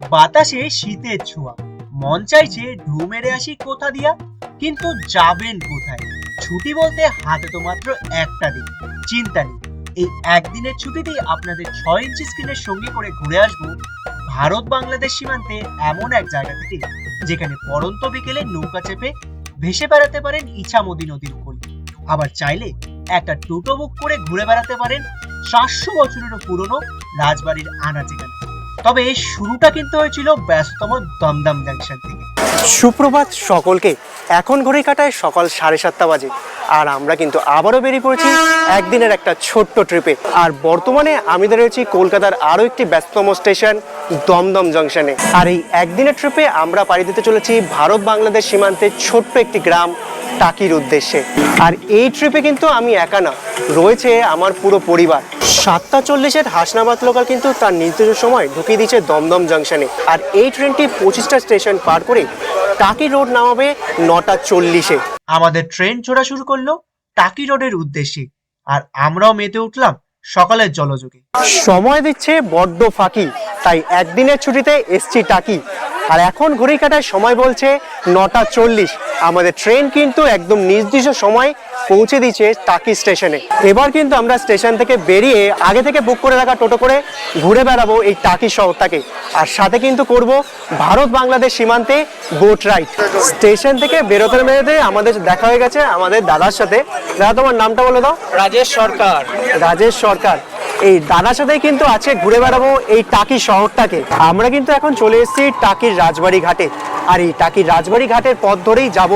বাতাসে শীতের ছোঁয়া। মন চাইছে ঢু মেরে আসি কোথা দিয়া, কিন্তু যাবেন কোথায়? ছুটি বলতে হাতে তো মাত্র একটা দিন। চিন্তা নেই, এই একদিনের ছুটিতেই আপনাদের ছয় ইঞ্চি স্ক্রিনের সঙ্গে করে ঘুরে আসব ভারত বাংলাদেশ সীমান্তে এমন এক জায়গা থেকে, যেখানে পরন্ত বিকেলে নৌকা চেপে ভেসে বেড়াতে পারেন ইছামতি নদীর উপর। আবার চাইলে একটা টোটো বুক করে ঘুরে বেড়াতে পারেন সাতশো বছরেরও পুরনো রাজবাড়ির আনাচে। তবে শুরুটা কিন্তু হয়েছিল ব্যস্ততম দমদম জাংশন থেকে। সুপ্রভাত সকলকে, এখন ঘড়ি কাটায় সকাল সাড়ে সাতটা বাজে। আর আমরা কিন্তু আবারও বেরিয়ে পড়েছি একদিনের একটা ছোট্ট ট্রিপে আর বর্তমানে আমি দাঁড়িয়েছি কলকাতার আরও একটি ব্যস্ততম স্টেশন দমদম জংশনে আর এই একদিনের ট্রিপে আমরা পাড়ি দিতে চলেছি ভারত বাংলাদেশ সীমান্তের ছোট্ট একটি গ্রাম টাকির উদ্দেশ্যে। আর এই ট্রিপে কিন্তু আমি একা না, রয়েছে আমার পুরো পরিবার। সাতটা চল্লিশের হাসনাবাদ লোকাল কিন্তু তার নির্দিষ্ট সময় ঢুকিয়ে দিচ্ছে দমদম জংশনে আর এই ট্রেনটি পঁচিশটা স্টেশন পার করে টাকি রোড নামাবে নটা চল্লিশে। আমাদের ট্রেন চড়া শুরু করল টাকি রোডের উদ্দেশ্যে। আর আমরাও মেতে উঠলাম সকালের জলযোগে। সময় দিচ্ছে বড্ড ফাঁকি, তাই একদিনের ছুটিতে এসছি টাকি। আর এখন ঘড়ি কাটায় সময় বলছে নটা চল্লিশ। আমাদের ট্রেন কিন্তু একদম নির্দিষ্ট সময় পৌঁছে দিচ্ছে টাকি স্টেশনে। এবার কিন্তু আমরা স্টেশন থেকে বেরিয়ে আগে থেকে বুক করে রাখা টোটো করে ঘুরে বেড়াবো এই টাকি শহরটাকে। আর সাথে কিন্তু করব ভারত বাংলাদেশ সীমান্তে বোট রাইড স্টেশন থেকে বেরোতে বেরোতে আমাদের দেখা হয়ে গেছে আমাদের দাদার সাথে। দাদা তোমার নামটা বলে দাও। রাজেশ সরকার। রাজেশ সরকার। এই দাদার সাথে কিন্তু আছে ঘুরে বেড়াবো এই টাকি শহরটাকে। আমরা কিন্তু এখন চলে এসেছি টাকির রাজবাড়ি ঘাটে। আর এই টাকির রাজবাড়ি ঘাটের পথ ধরেই যাব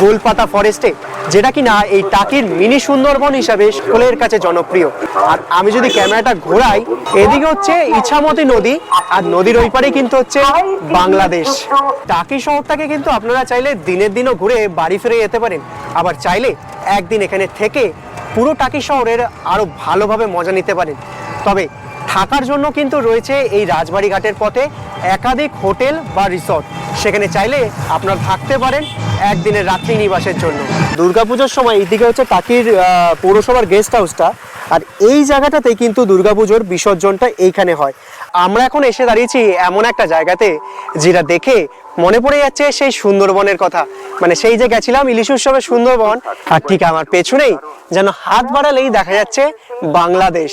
গোলপাতা ফরেস্টে যেটা কিনা এই টাকির মিনি সুন্দরবন হিসাবে সকলের কাছে জনপ্রিয়। আর আমি যদি ক্যামেরাটা ঘোরাই, এদিকে হচ্ছে ইছামতি নদী, আর নদীর ওই পারে কিন্তু হচ্ছে বাংলাদেশ। টাকি শহরটাকে কিন্তু আপনারা চাইলে দিনের দিনও ঘুরে বাড়ি ফিরে যেতে পারেন। আবার চাইলে একদিন এখানে থেকে পুরো টাকি শহরের আরও ভালোভাবে মজা নিতে পারেন। তবে থাকার জন্য কিন্তু রয়েছে এই রাজবাড়ি ঘাটের পথে একাধিক হোটেল বা রিসর্ট। সেখানে চাইলে আপনারা থাকতে পারেন একদিনের রাত্রি নিবাসের জন্য। দুর্গাপুজোর সময় এইদিকে হচ্ছে টাকির পৌরসভার গেস্ট হাউসটা আর এই জায়গাটাতেই কিন্তু দুর্গাপুজোর বিসর্জনটা এইখানে হয়। আমরা এখন এসে দাঁড়িয়েছি এমন একটা জায়গাতে যেটা দেখে মনে পড়ে যাচ্ছে সেই সুন্দরবনের কথা। মানে সেই যে গেছিলাম ইলিশ উৎসবে সুন্দরবন, আর ঠিক আমার পেছনেই যেন হাত বাড়ালেই দেখা যাচ্ছে বাংলাদেশ।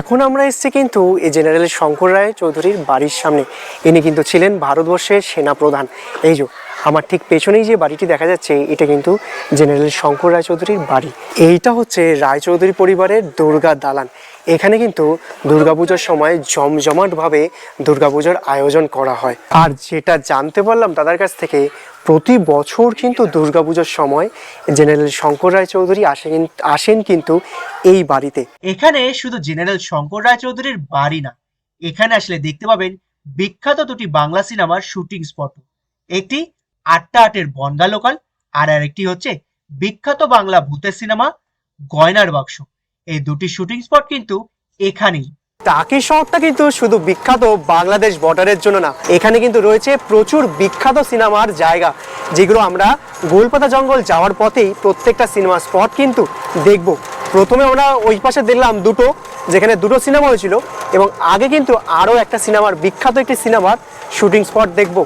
এখন আমরা এসেছি কিন্তু এই জেনারেল শঙ্কর রায় চৌধুরীর বাড়ির সামনে। ইনি কিন্তু ছিলেন ভারতবর্ষের সেনাপ্রধান। এই যে আমার ঠিক পেছনেই যে বাড়িটি দেখা যাচ্ছে, এটা কিন্তু জেনারেল শঙ্কর রায়চৌধুরীর বাড়ি। এইটা হচ্ছে রায়চৌধুরী পরিবারের দুর্গা দালান। এখানে কিন্তু দুর্গাপুজোর সময় জমজমাটভাবে দুর্গাপুজোর আয়োজন করা হয়। আর যেটা জানতে পারলাম তাদের কাছ থেকে, প্রতি বছর কিন্তু দুর্গাপুজোর সময় জেনারেল শঙ্কর রায়চৌধুরী আসেন আসেন কিন্তু এই বাড়িতে। এখানে শুধু জেনারেল শঙ্কর রায়চৌধুরীর বাড়ি না, এখানে আসলে দেখতে পাবেন বিখ্যাত দুটি বাংলা সিনেমার শুটিং স্পট। একটি আটটা আটের বনগা লোকাল আর আরেকটি হচ্ছে বিখ্যাত বাংলা ভূতের সিনেমা গয়নার বাক্স। এই দুটি শুটিং স্পট কিন্তু এখানেই। টাকি শহরটা কিন্তু শুধু বিখ্যাত বাংলাদেশ বর্ডারের জন্য না, এখানে কিন্তু রয়েছে প্রচুর বিখ্যাত সিনেমার জায়গা, যেগুলো আমরা গোলপাতা জঙ্গল যাওয়ার পথেই প্রত্যেকটা সিনেমা স্পট কিন্তু দেখব। প্রথমে আমরা ওই পাশে দেখলাম দুটো, যেখানে দুটো সিনেমা হয়েছিল এবং আগে কিন্তু আরও একটা সিনেমার বিখ্যাত একটি সিনেমার শুটিং স্পট দেখব।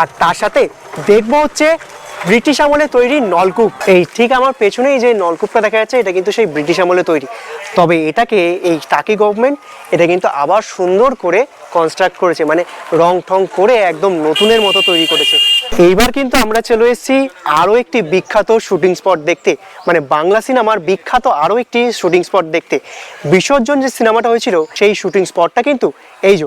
আর তার সাথে দেখব হচ্ছে ব্রিটিশ আমলে তৈরি নলকূপ। এই ঠিক আমার পেছনেই যে নলকূপটা দেখা যাচ্ছে, এটা কিন্তু সেই ব্রিটিশ আমলে তৈরি। তবে এটাকে এই টাকি গভর্নমেন্ট এটা কিন্তু আবার সুন্দর করে কনস্ট্রাক্ট করেছে মানে রং ঠং করে একদম নতুনের মতো তৈরি করেছে। এইবার কিন্তু আমরা চলে এসেছি আরও একটি বিখ্যাত শুটিং স্পট দেখতে। মানে বাংলা সিনেমার বিখ্যাত আরও একটি শুটিং স্পট দেখতে। বিসর্জন যে সিনেমাটা হয়েছিল, সেই শুটিং স্পটটা কিন্তু এই যে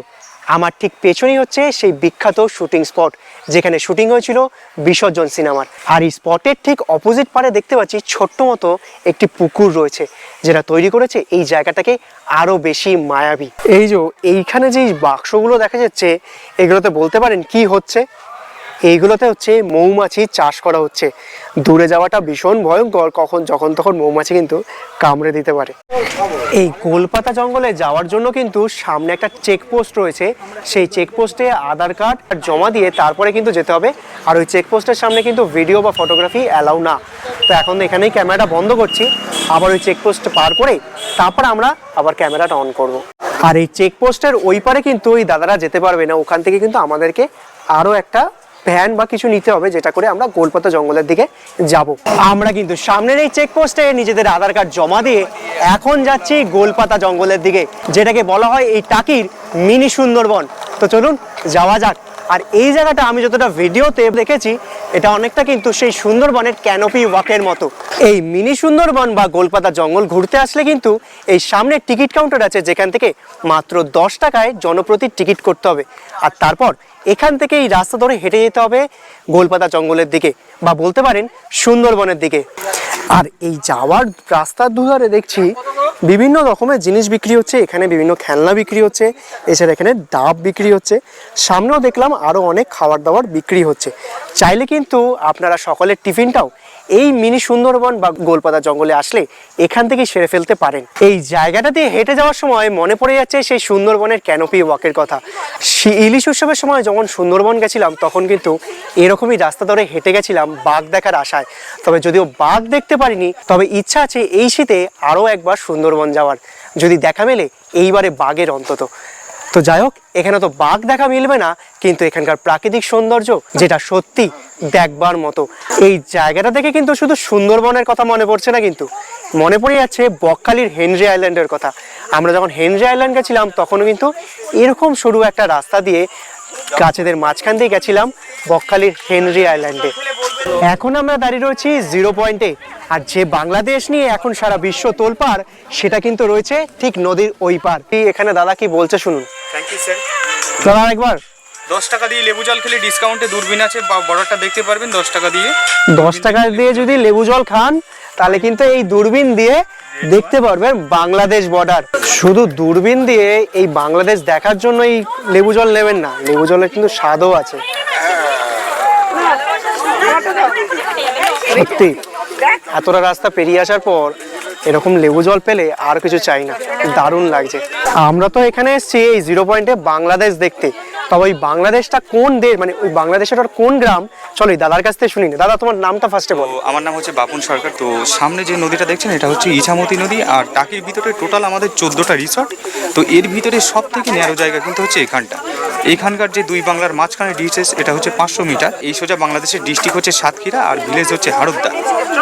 আমার ঠিক পেছনেই হচ্ছে সেই বিখ্যাত শুটিং স্পট, যেখানে শুটিং হয়েছিল বিসর্জন সিনেমার। আর এই স্পটের ঠিক অপোজিট পারে দেখতে পাচ্ছি ছোট্ট মতো একটি পুকুর রয়েছে, যেটা তৈরি করেছে এই জায়গাটাকে আরও বেশি মায়াবী। এই যে এইখানে যে বাক্সগুলো দেখা যাচ্ছে, এগুলোতে বলতে পারেন কি হচ্ছে? এইগুলোতে হচ্ছে মৌমাছি চাষ করা হচ্ছে। দূরে যাওয়াটা ভীষণ ভয়ঙ্কর, কখন, যখন তখন মৌমাছি কিন্তু কামড়ে দিতে পারে। এই গোলপাতা জঙ্গলে যাওয়ার জন্য কিন্তু সামনে একটা চেকপোস্ট রয়েছে। সেই চেকপোস্টে আধার কার্ড জমা দিয়ে তারপরে কিন্তু যেতে হবে। আর ওই চেকপোস্টের সামনে কিন্তু ভিডিও বা ফটোগ্রাফি অ্যালাউ না। তো এখন এখানেই ক্যামেরাটা বন্ধ করছি। আবার ওই চেকপোস্ট পার করে তারপর আমরা আবার ক্যামেরাটা অন করব। আর এই চেকপোস্টের ওই পারে কিন্তু ওই দাদারা যেতে পারবে না। ওখান থেকে কিন্তু আমাদেরকে আরও একটা ভ্যান বা কিছু নিতে হবে যেটা করে আমরা গোলপাতা জঙ্গলের দিকে যাব। আমরা কিন্তু সামনের এই চেকপোস্টে নিজেদের আধার কার্ড জমা দিয়ে এখন যাচ্ছি গোলপাতা জঙ্গলের দিকে, যেটাকে বলা হয় এই টাকির মিনি সুন্দরবন। তো চলুন, যাওয়া যাক। আর এই জায়গাটা আমি যতটা ভিডিওতে দেখেছি, এটা অনেকটা কিন্তু সেই সুন্দরবনের ক্যানোপি ওয়াকের মতো। এই মিনি সুন্দরবন বা গোলপাতা জঙ্গল ঘুরতে আসলে কিন্তু এই সামনে টিকিট কাউন্টার আছে, যেখান থেকে মাত্র দশ টাকায় জনপ্রতি টিকিট করতে হবে। আর তারপর এখান থেকে এই রাস্তা ধরে হেঁটে যেতে হবে গোলপাতা জঙ্গলের দিকে বা বলতে পারেন সুন্দরবনের দিকে। আর এই যাওয়ার রাস্তার দুধারে দেখছি বিভিন্ন রকমের জিনিস বিক্রি হচ্ছে, এখানে বিভিন্ন খেলনা বিক্রি হচ্ছে, এছাড়া এখানে ডাব বিক্রি হচ্ছে। সামনেও দেখলাম আরও অনেক খাবার দাবার বিক্রি হচ্ছে। চাইলে কিন্তু আপনারা সকলের টিফিনটাও এই মিনি সুন্দরবন বা গোলপাতা জঙ্গলে আসলে এখান থেকে সেরে ফেলতে পারেন। এই জায়গাটা দিয়ে হেঁটে যাওয়ার সময় মনে পড়ে যাচ্ছে সেই সুন্দরবনের ক্যানোপি ওয়াকের কথা। ইলিশ উৎসবের সময় যখন সুন্দরবন গেছিলাম, তখন কিন্তু এরকমই রাস্তা ধরে হেঁটে গেছিলাম বাঘ দেখার আশায়। তবে যদিও বাঘ দেখতে পারিনি, তবে ইচ্ছা আছে এই শীতে আরও একবার সুন্দরবন যাওয়ার। যদি দেখা মেলে, এইবারে বাঘের অন্তত। তো যাই হোক, এখানে তো বাঘ দেখা মিলবে না, কিন্তু এখানকার প্রাকৃতিক সৌন্দর্য, যেটা সত্যি দেখবার মতো। এই জায়গাটা দেখে কিন্তু শুধু সুন্দরবনের কথা মনে পড়ছে না কিন্তু। মনে পড়ে যাচ্ছে বকখালির হেনরি আইল্যান্ডের কথা। আমরা যখন হেনরি আইল্যান্ড গেছিলাম তখনও কিন্তু এরকম সরু একটা রাস্তা দিয়ে গাছেদের মাঝখান দিয়ে গেছিলাম বকখালির হেনরি আইল্যান্ডে। এখন আমরা দাঁড়িয়ে রয়েছি জিরো পয়েন্টে আর যে বাংলাদেশ নিয়ে এখন সারা বিশ্ব তোলপার সেটা কিন্তু রয়েছে ঠিক নদীর ওই পার এখানে দাদা কি বলছে শুনুন। দাদা একবার দশ টাকা দিয়ে লেবু জল খেলে ডিসকাউন্টে দূরবীন আছে বা বড়টা দেখতে পারবেন দশ টাকা দিয়ে দশ টাকা দিয়ে যদি লেবু জল খান তাহলে কিন্তু এই দূরবীন দিয়ে দেখতে পারবেন বাংলাদেশ বর্ডার। শুধু দূরবীন দিয়ে এই বাংলাদেশ দেখার জন্য এই লেবু জল নেবেন না লেবু জলের কিন্তু স্বাদও আছে। সত্যি এতটা রাস্তা পেরিয়ে আসার পর এরকম লেবু জল পেলে আর কিছু চাই না দারুণ লাগছে। আমরা তো এখানে এসেছি এই জিরো পয়েন্টে বাংলাদেশ দেখতে। তবে ওই বাংলাদেশটা কোন দেশ মানে ওই বাংলাদেশের কোন গ্রাম? চলো দাদার কাছ থেকে শুনি। দাদা, তোমার নামটা ফার্স্টে বলো। আমার নাম হচ্ছে বাপুন সরকার। তো সামনে যে নদীটা দেখছেন, এটা হচ্ছে ইছামতি নদী। আর টাকির ভিতরে টোটাল আমাদের চোদ্দোটা রিসর্ট তো এর ভিতরে সব থেকে ন্যারো জায়গা কিন্তু হচ্ছে এখানটা। এইখানকার যে দুই বাংলার মাঝখানে ডিস্টেন্স এটা হচ্ছে পাঁচশো মিটার। এই সোজা বাংলাদেশের ডিস্ট্রিক্ট হচ্ছে সাতক্ষীরা, আর ভিলেজ হচ্ছে হারুদ্দা।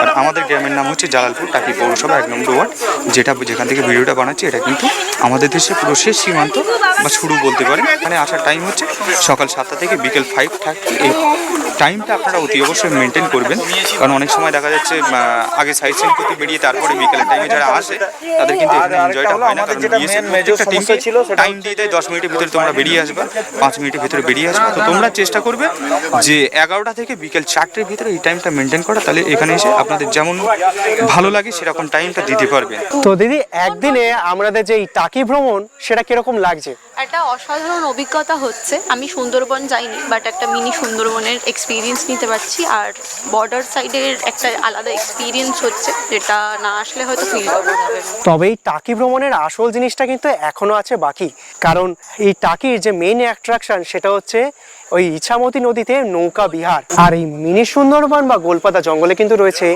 আর আমাদের গ্রামের নাম হচ্ছে জালালপুর টাকি পৌরসভা এক নম্বর ওয়ার্ড। যেটা যেখান থেকে ভিডিওটা বানাচ্ছি, এটা কিন্তু আমাদের দেশের পুরো শেষ সীমান্ত, বা শুরু বলতে পারেন এখানে আসার টাইম হচ্ছে সকাল সাতটা থেকে বিকেল ফাইভ থার্টি এই টাইমটা আপনারা অতি অবশ্যই মেনটেন করবেন। কারণ অনেক সময় দেখা যাচ্ছে আহ, আগে সাইড সিন করতে বেরিয়ে তারপরে বিকেলের টাইমে যারা আসে তাদের কিন্তু এখানে এনজয়টা হয় না। কারণ প্রত্যেকটা টিমকে টাইম দিয়ে দেয় দশ মিনিটের ভিতরে তোমরা বেরিয়ে আসবে পাঁচ মিনিটের ভিতরে বেরিয়ে আসবে। তো তোমরা চেষ্টা করবে যে এগারোটা থেকে বিকেল চারটের ভিতরে এই টাইমটা মেনটেন করা তাহলে এখানে এসে আপনাদের যেমন ভালো লাগে সেরকম টাইমটা দিতে পারবে। তো দিদি একদিনে আমাদের যে এই টাকি ভ্রমণ সেটা কীরকম লাগছে? একটা অসাধারণ অভিজ্ঞতা হচ্ছে। আমি সুন্দরবন যাইনি বাট একটা মিনি সুন্দরবনের এক্সপিরিয়েন্স নিতে পারছি। আর বর্ডার সাইডের একটা আলাদা এক্সপিরিয়েন্স হচ্ছে, যেটা না আসলে হয়তো ফিল করা যাবে না তবে এই টাকি ভ্রমণের আসল জিনিসটা কিন্তু এখনও আছে বাকি। কারণ এই টাকির যে মেইন অ্যাট্রাকশন সেটা হচ্ছে ওই ইছামতি নদীতে নৌকা বিহার। আর এই মিনি সুন্দরবন বা গোলপাতা জঙ্গলে কিন্তু রয়েছে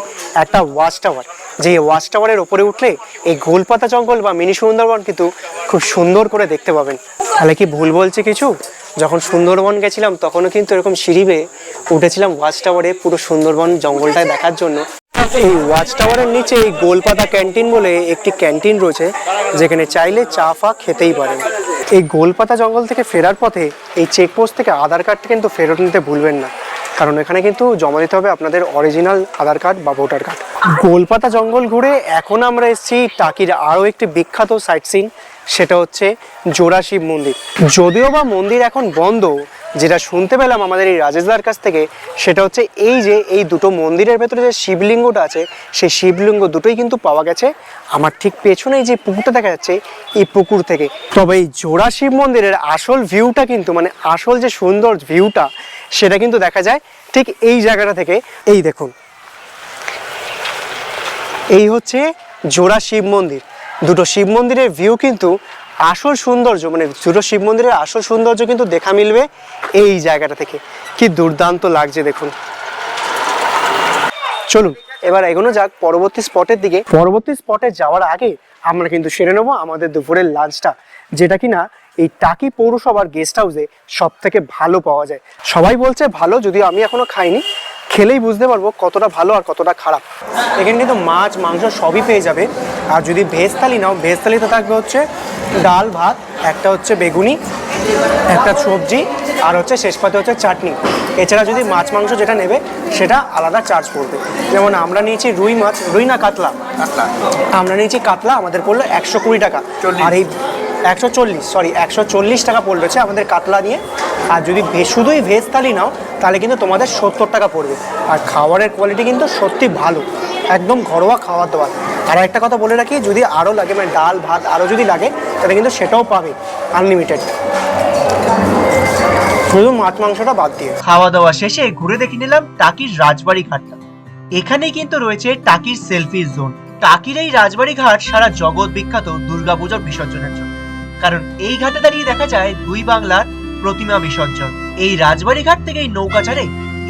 একটা ওয়াচ টাওয়ার যে ওয়াচ টাওয়ারের ওপরে উঠলে এই গোলপাতা জঙ্গল বা মিনি সুন্দরবন কিন্তু খুব সুন্দর করে দেখতে পাবেন। তাহলে কি ভুল বলছে কিছু? যখন সুন্দরবন গেছিলাম, তখনও কিন্তু এরকম সিঁড়ি বেয়ে উঠেছিলাম ওয়াচ টাওয়ারে পুরো সুন্দরবন জঙ্গলটায় দেখার জন্য। এই ওয়াচ টাওয়ারের নিচে এই গোলপাতা ক্যান্টিন বলে একটি ক্যান্টিন রয়েছে, যেখানে চাইলে চা, ফা খেতেই পারেন। এই গোলপাতা জঙ্গল থেকে ফেরার পথে এই চেকপোস্ট থেকে আধার কার্ডটা কিন্তু ফেরত নিতে ভুলবেন না। কারণ এখানে কিন্তু জমা দিতে হবে আপনাদের অরিজিনাল আধার কার্ড বা ভোটার কার্ড গোলপাতা জঙ্গল ঘুরে এখন আমরা এসেছি টাকির আরও একটি বিখ্যাত সাইট সিন সেটা হচ্ছে জোড়া শিব মন্দির। যদিও বা মন্দির এখন বন্ধ, যেটা শুনতে পেলাম আমাদের এই রাজেশদার কাছ থেকে, সেটা হচ্ছে এই যে এই দুটো মন্দিরের ভেতরে যে শিবলিঙ্গটা আছে, সেই শিবলিঙ্গ দুটোই কিন্তু পাওয়া গেছে। আমার ঠিক পেছনেই যে পুকুরটা দেখা যাচ্ছে, এই পুকুর থেকে। তবে এই জোড়া শিব মন্দিরের আসল ভিউটা কিন্তু মানে আসল যে সুন্দর ভিউটা সেটা কিন্তু দেখা যায় ঠিক এই জায়গাটা থেকে। এই দেখুন। এই হচ্ছে জোড়া শিব মন্দির। দুটো শিব মন্দিরের ভিউ কিন্তু আসল সৌন্দর্য মানে দুটো শিব মন্দিরের আসল সৌন্দর্য কিন্তু দেখা মিলবে এই জায়গাটা থেকে। কি দুর্দান্ত লাগছে দেখুন। চলুন, এবার এগোনো যাক পরবর্তী স্পটের দিকে। পরবর্তী স্পটে যাওয়ার আগে আমরা কিন্তু সেরে নেব আমাদের দুপুরের লাঞ্চটা যেটা কিনা এই টাকি পৌরসভার গেস্ট হাউসে সব থেকে ভালো পাওয়া যায়। সবাই বলছে ভালো যদিও আমি এখনও খাইনি। খেলেই বুঝতে পারব কতটা ভালো আর কতটা খারাপ। এখানে কিন্তু মাছ মাংস সবই পেয়ে যাবে। আর যদি ভেজ থালি নাও ভেজ থালিতে থাকবে হচ্ছে ডাল ভাত একটা হচ্ছে বেগুনি একটা সবজি আর হচ্ছে শেষ পাতে হচ্ছে চাটনি। এছাড়া যদি মাছ মাংস যেটা নেবে সেটা আলাদা চার্জ পড়বে। যেমন আমরা নিয়েছি রুই মাছ রুই না কাতলা? আমরা নিয়েছি কাতলা আমাদের পড়ল একশো কুড়ি টাকা। আর এই একশো চল্লিশ সরি একশো চল্লিশ টাকা পড়বেছে আমাদের কাতলা নিয়ে আর যদি শুধুই ভেজ থালি নাও, তাহলে কিন্তু তোমাদের সত্তর টাকা পড়বে। আর খাবারের কোয়ালিটি কিন্তু সত্যি ভালো, একদম ঘরোয়া খাওয়ার দাওয়ার আর একটা কথা বলে রাখি, যদি আরও লাগে মানে ডাল, ভাত আরও যদি লাগে, তাহলে কিন্তু সেটাও পাবে আনলিমিটেড শুধু মাছ মাংসটা বাদ দিয়ে। খাওয়া দাওয়া শেষে ঘুরে দেখে নিলাম টাকির রাজবাড়ি ঘাটটা। এখানেই কিন্তু রয়েছে টাকির সেলফি জোন। টাকির এই রাজবাড়ি ঘাট সারা জগৎ বিখ্যাত দুর্গাপূজার বিসর্জনের জন্য। কারণ এই ঘাটে দাঁড়িয়ে দেখা যায় দুই বাংলার প্রতিমা বিসর্জন। এই রাজবাড়ি ঘাট থেকেই নৌকা ছাড়ে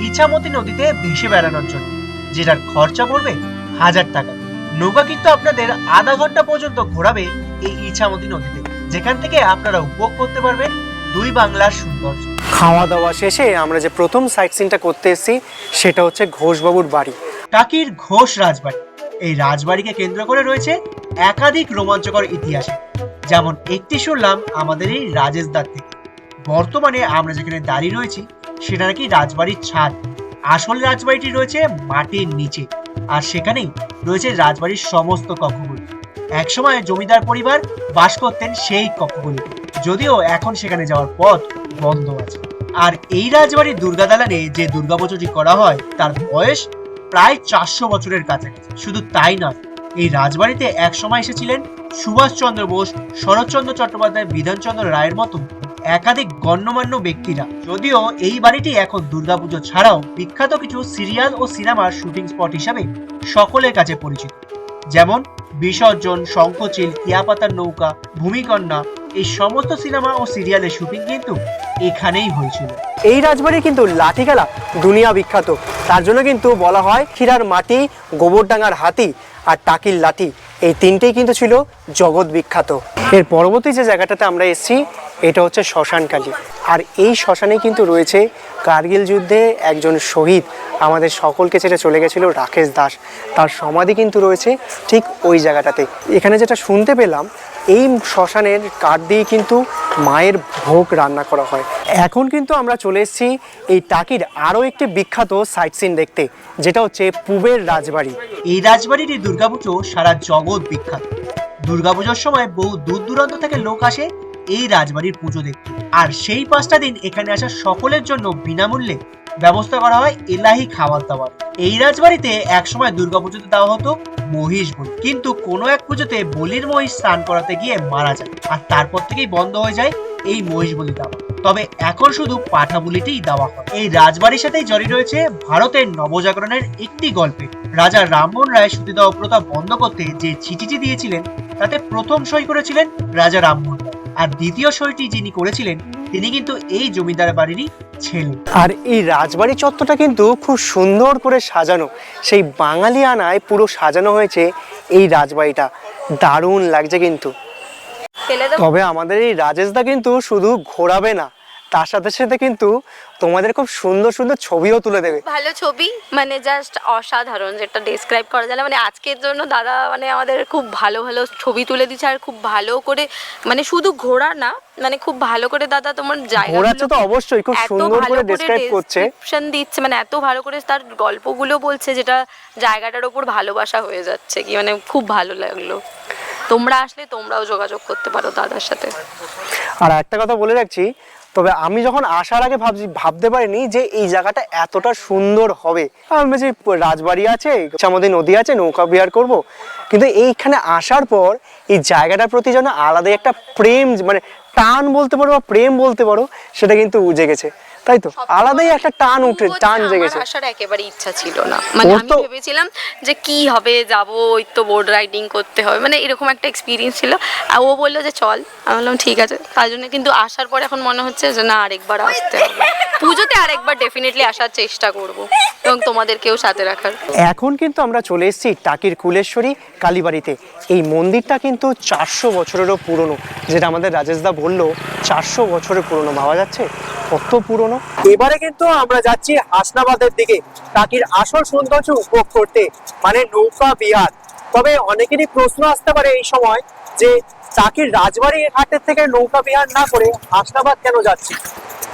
ইছামতি নদীতে ভেসে বেড়ানোর জন্য যেটার খরচা পড়বে হাজার টাকা। নৌকা কিন্তু আপনাদের আধা ঘণ্টা পর্যন্ত ঘোরাবে এই ইছামতি নদীতে যেখান থেকে আপনারা উপভোগ করতে পারবেন দুই বাংলার সৌন্দর্য। খাওয়া দাওয়া শেষে আমরা যে প্রথম সাইট সিনটা করতে এসেছি সেটা হচ্ছে ঘোষবাবুর বাড়ি। টাকির ঘোষ রাজবাড়ি। এই রাজবাড়িকে কেন্দ্র করে রয়েছে একাধিক রোমাঞ্চকর ইতিহাস। যেমন একটি শুনলাম আমাদের এই রাজেশদার থেকে। বর্তমানে আমরা যেখানে দাঁড়িয়ে রয়েছি, সেটা নাকি রাজবাড়ির ছাদ। আসল রাজবাড়িটি রয়েছে মাটির নিচে, আর সেখানেই রয়েছে রাজবাড়ির সমস্ত কক্ষগুলি। একসময় জমিদার পরিবার বাস করতেন সেই কক্ষগুলি। যদিও এখন সেখানে যাওয়ার পথ বন্ধ আছে। আর এই রাজবাড়ির দুর্গা দালানে যে দুর্গাপুজোটি করা হয়, তার বয়স প্রায় চারশো বছরের কাছাকাছি। শুধু তাই নয় এই রাজবাড়িতে এক সময় এসেছিলেন সুভাষচন্দ্র বোস, শরৎচন্দ্র চট্টোপাধ্যায়, বিধানচন্দ্র রায়ের মতো একাধিক গণ্যমান্য ব্যক্তিরা। যদিও এই বাড়িটি এখন দুর্গাপুজো ছাড়াও বিখ্যাত কিছু সিরিয়াল ও সিনেমার শুটিং স্পট হিসাবে সকলের কাছে পরিচিত। যেমন বিসর্জন, শঙ্খচিল কিয়াপাতার নৌকা, ভূমিকন্যা, এই সমস্ত সিনেমা ও সিরিয়ালের শুটিং কিন্তু এখানেই হয়েছিল। এই রাজবাড়ি কিন্তু লাঠি খেলা দুনিয়া বিখ্যাত। তার জন্য কিন্তু বলা হয় ক্ষীরার মাটি, গোবরডাঙ্গার হাতি আর টাকির লাঠি এই তিনটেই কিন্তু ছিল জগৎ বিখ্যাত। এর পরবর্তী যে জায়গাটাতে আমরা এসেছি, এটা হচ্ছে শ্মশানকালী আর এই শ্মশানে কিন্তু রয়েছে কার্গিল যুদ্ধে একজন শহীদ। আমাদের সকলকে ছেড়ে চলে গেছিল রাকেশ দাস। তার সমাধি কিন্তু রয়েছে ঠিক ওই জায়গাটাতে। এখানে যেটা শুনতে পেলাম, এই শ্মশানের কাঠ দিয়ে কিন্তু মায়ের ভোগ রান্না করা হয়। এখন কিন্তু আমরা চলে এসেছি এই টাকির আরও একটি বিখ্যাত সাইট সিন দেখতে, যেটা হচ্ছে পুবের রাজবাড়ি। এই রাজবাড়িটি দুর্গাপুজো সারা জগৎ বিখ্যাত। দুর্গাপুজোর সময় বহু দূর দূরান্ত থেকে লোক আসে এই রাজবাড়ির পুজো দেখতে। আর সেই পাঁচটা দিন এখানে আসা সকলের জন্য বিনামূল্যে ব্যবস্থা করা হয় এলাহি খাবার দাবার এই রাজবাড়িতে একসময় দুর্গাপুজোতে দেওয়া হতো মহিষ বলি। কিন্তু কোনো এক পুজোতে বলির মহিষ স্নান করাতে গিয়ে মারা যায়। আর তারপর থেকেই বন্ধ হয়ে যায় এই মহিষ বলি দেওয়া। তবে এখন শুধু পাঠা বলিতেই দেওয়া হয়। এই রাজবাড়ির সাথেই জড়িয়ে রয়েছে ভারতের নবজাগরণের একটি গল্পে। রাজা রামমোহন রায় সতীদাহ প্রথা বন্ধ করতে যে চিঠিটি দিয়েছিলেন তাতে প্রথম সই করেছিলেন রাজা রামমোহন আর দ্বিতীয় সইটি যিনি করেছিলেন তিনি কিন্তু এই জমিদার বাড়িরই ছেলে। আর এই রাজবাড়ি চত্বরটা কিন্তু খুব সুন্দর করে সাজানো। সেই বাঙালি আনায় পুরো সাজানো হয়েছে এই রাজবাড়িটা। দারুণ লাগছে কিন্তু। তবে আমাদের এই রাজেশদা কিন্তু শুধু ঘোরাবে না তার সাথে সাথে কিন্তু তোমাদের খুব সুন্দর সুন্দর ছবিও তুলে দেবে। ভালো ছবি? মানে জাস্ট অসাধারণ যেটা ডেসক্রাইব করা যায় মানে আজকের জন্য দাদা মানে আমাদের খুব ভালো ভালো ছবি তুলে দিচ্ছে আর খুব ভালো করে মানে শুধু ঘোরা না মানে খুব ভালো করে দাদা তোমার জায়গা তো অবশ্যই খুব সুন্দর করে ডেসক্রাইব করছে। ডেসক্রিপশন দিচ্ছে মানে এত ভালো করে তার গল্পগুলো বলছে যেটা জায়গাটার ওপর ভালোবাসা হয়ে যাচ্ছে কি মানে খুব ভালো লাগল। তোমরা আসলে তোমরাও যোগাযোগ করতে পারো দাদার সাথে। আর একটা কথা বলে রাখছি তবে আমি যখন আসার আগে ভাবছি, ভাবতে পারিনি যে এই জায়গাটা এতটা সুন্দর হবে। আমি যে রাজবাড়ি আছে আমাদের নদী আছে, নৌকা বিহার করব। কিন্তু এইখানে আসার পর এই জায়গাটার প্রতি যেন আলাদাই একটা প্রেম মানে টান বলতে পারো বা প্রেম বলতে পারো, সেটা কিন্তু জেগেছে তাই তো? আলাদাই একটা টান উঠে টান জেগেছে। আসার একেবারে ইচ্ছা ছিল না। মানে আমি ভেবেছিলাম যে কি হবে যাব ওই তো বোর্ড রাইডিং করতে হবে। মানে এরকম একটা এক্সপিরিয়েন্স ছিল। আর ও বলল যে চল। আমি বললাম ঠিক আছে। তার জন্য কিন্তু আসার পরে এখন মনে হচ্ছে যে না আরেকবার আসতে হবে। পুজোতে আরেকবার ডেফিনেটলি আসার চেষ্টা করব এবং তোমাদেরকেও সাথে রাখার। এখন কিন্তু আমরা চলে এসেছি টাকির কুলেশ্বরী কালীবাড়িতে। এই মন্দিরটা কিন্তু চারশো বছরেরও পুরনো। যেটা আমাদের রাজেশদা বলল চারশো বছরের পুরনো। ভাবা যাচ্ছে? কত পুরনো? এবারে কিন্তু আমরা যাচ্ছি হাসনাবাদের দিকে। টাকির আসল সৌন্দর্য উপভোগ করতে মানে নৌকা বিহার। তবে অনেকেরই প্রশ্ন আসতে পারে এই সময় যে টাকির রাজবাড়ি ঘাটের থেকে নৌকা বিহার না করে হাসনাবাদ কেন যাচ্ছি?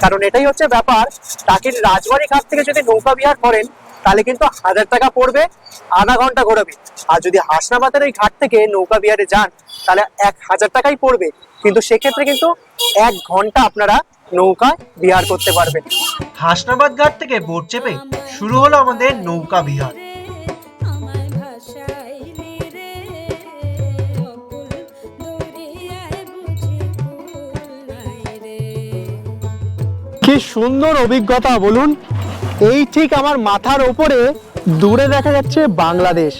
কারণ এটাই হচ্ছে ব্যাপার টাকির রাজবাড়ি ঘাট থেকে যদি নৌকা বিহার করেন, তাহলে কিন্তু হাজার টাকা পড়বে, আধা ঘণ্টা ঘোরাবে। আর যদি হাসনাবাদের এই ঘাট থেকে নৌকা বিহারে যান, তাহলে এক হাজার টাকাই পড়বে। কিন্তু সেক্ষেত্রে কিন্তু এক ঘণ্টা আপনারা নৌকা বিহার করতে পারবেন হাসনাবাদ ঘাট থেকে বোট চেপে শুরু হলো আমাদের নৌকা বিহার। কি সুন্দর অভিজ্ঞতা বলুন। এই ঠিক আমার মাথার ওপরে দূরে দেখা যাচ্ছে বাংলাদেশ।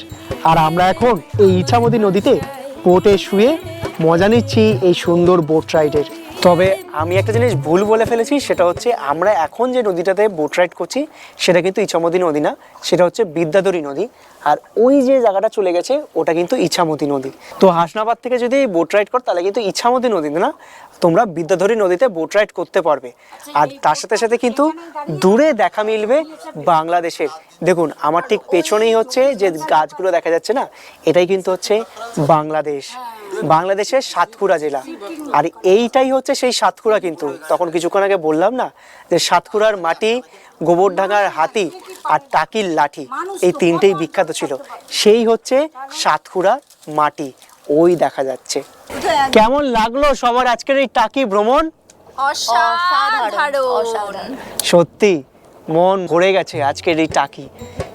আর আমরা এখন এই ইছামতি নদীতে বোটে শুয়ে মজা নিচ্ছি এই সুন্দর বোট রাইডের। তবে আমি একটা জিনিস ভুল বলে ফেলেছি, সেটা হচ্ছে আমরা এখন যে নদীটাতে বোট রাইড করছি, সেটা কিন্তু ইছামতি নদী না, সেটা হচ্ছে বিদ্যাধরী নদী। আর ওই যে জায়গাটা চলে গেছে, ওটা কিন্তু ইছামতি নদী। তো হাসনাবাদ থেকে যদি বোট রাইড কর, তাহলে কিন্তু ইছামতি নদী না, তোমরা বিদ্যাধরী নদীতে বোট রাইড করতে পারবে। আর তার সাথে সাথে কিন্তু দূরে দেখা মিলবে বাংলাদেশের। দেখুন, আমার ঠিক পেছনেই হচ্ছে যে গাছগুলো দেখা যাচ্ছে না, এটাই কিন্তু হচ্ছে বাংলাদেশ। বাংলাদেশের সাতক্ষীরা জেলা। আর এইটাই হচ্ছে সেই সাতক্ষীরা কিন্তু। তখন কিছুক্ষণ আগে বললাম না যে সাতক্ষীরার মাটি গোবরডাঙ্গার হাতি আর টাকির লাঠি এই তিনটেই বিখ্যাত ছিল। সেই হচ্ছে সাতক্ষীরার মাটি। ওই দেখা যাচ্ছে। কেমন লাগল সবার আজকের এই টাকি ভ্রমণ? সত্যি মন ভরে গেছে আজকের এই টাকি।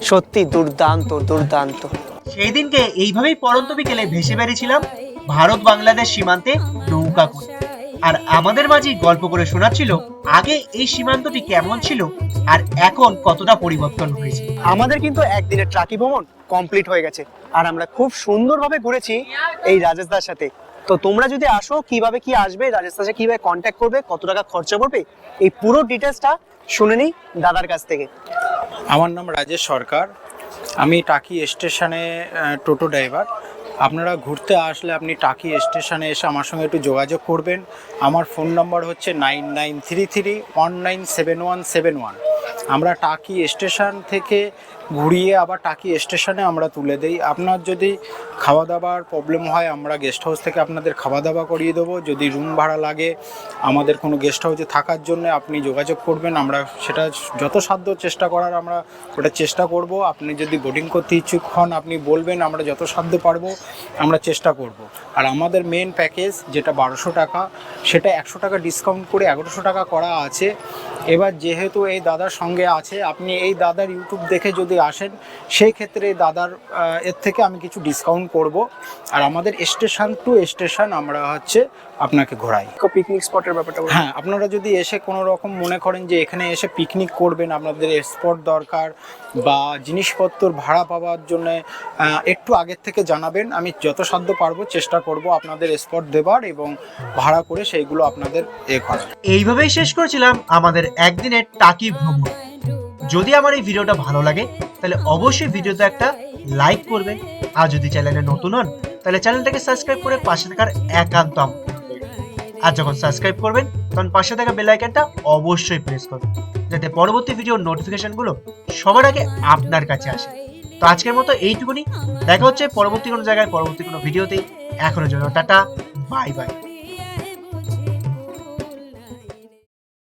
সত্যি দুর্দান্ত দুর্দান্ত। সেই দিনকে এইভাবেই পরন্ত বিকেলে ভেসে বেরিয়েছিলাম ভারত বাংলাদেশ সীমান্তে নৌকা করে। আর আমাদের মাঝে গল্প করে শোনাচ্ছিল আগে এই সীমান্তটি কেমন ছিল আর এখন কতটা পরিবর্তন হয়েছে। আমাদের কিন্তু একদিনের ট্রাকি ভ্রমণ কমপ্লিট হয়ে গেছে আর আমরা খুব সুন্দরভাবে ঘুরেছি এই রাজেশদার সাথে। তো তোমরা যদি আসো কীভাবে কি আসবে রাজেশদার সাথে কীভাবে কন্ট্যাক্ট করবে কত টাকা খরচা পড়বে এই পুরো ডিটেলসটা শুনে নিই দাদার কাছ থেকে। আমার নাম রাজেশ সরকার। আমি টাকি স্টেশনে আহ, টোটো ড্রাইভার আপনারা ঘুরতে আসলে আপনি টাকি স্টেশনে এসে আমার সঙ্গে একটু যোগাযোগ করবেন। আমার ফোন নম্বর হচ্ছে nine nine three three one nine seven one seven one. আমরা টাকি স্টেশন থেকে ঘুরিয়ে আবার টাকি স্টেশনে আমরা তুলে দেই। আপনার যদি খাওয়া দাওয়ার প্রবলেম হয়, আমরা গেস্ট হাউস থেকে আপনাদের খাওয়া দাওয়া করিয়ে দেবো। যদি রুম ভাড়া লাগে, আমাদের কোনো গেস্ট হাউসে থাকার জন্য আপনি যোগাযোগ করবেন। আমরা সেটা যত সাধ্য চেষ্টা করার আমরা ওটা চেষ্টা করব। আপনি যদি বোটিং করতে ইচ্ছুক হন, আপনি বলবেন, আমরা যত সাধ্য পারব, আমরা চেষ্টা করব। আর আমাদের মেন প্যাকেজ যেটা বারোশো টাকা, সেটা একশো টাকা ডিসকাউন্ট করে এগারোশো টাকা করা আছে। এবার যেহেতু এই দাদার সঙ্গে আছে, আপনি এই দাদার ইউটিউব দেখে যদি আসেন সেই ক্ষেত্রে দাদার এর থেকে আমি কিছু ডিসকাউন্ট করব। আর আমাদের স্টেশন টু স্টেশন আমরা হচ্ছে আপনাকে ঘোরাই। পিকনিক স্পটের ব্যাপারটা হ্যাঁ আপনারা যদি এসে কোনো রকম মনে করেন যে এখানে এসে পিকনিক করবেন আপনাদের স্পট দরকার বা জিনিসপত্র ভাড়া পাওয়ার জন্য একটু আগের থেকে জানাবেন। আমি যত সাধ্য পারব চেষ্টা করব আপনাদের স্পট দেবার এবং ভাড়া করে সেইগুলো আপনাদের এ করার। এইভাবেই শেষ করেছিলাম আমাদের একদিনের টাকি ভ্রমণ। যদি আমার এই ভিডিওটা ভালো লাগে, তাহলে অবশ্যই ভিডিওতে একটা লাইক করবেন। আর যদি চ্যানেলে নতুন হন, তাহলে চ্যানেলটাকে সাবস্ক্রাইব করে পাশে থাকার একান্ত আর যখন সাবস্ক্রাইব করবেন, তখন পাশে থাকা বেল অবশ্যই প্রেস করবেন, যাতে পরবর্তী ভিডিওর নোটিফিকেশনগুলো সবার আগে আপনার কাছে আসে। তো আজকের মতো এইটুকুনি, দেখা হচ্ছে পরবর্তী কোনো জায়গায়, পরবর্তী কোনো ভিডিওতে এখনও জন্য টাটা বাই বাই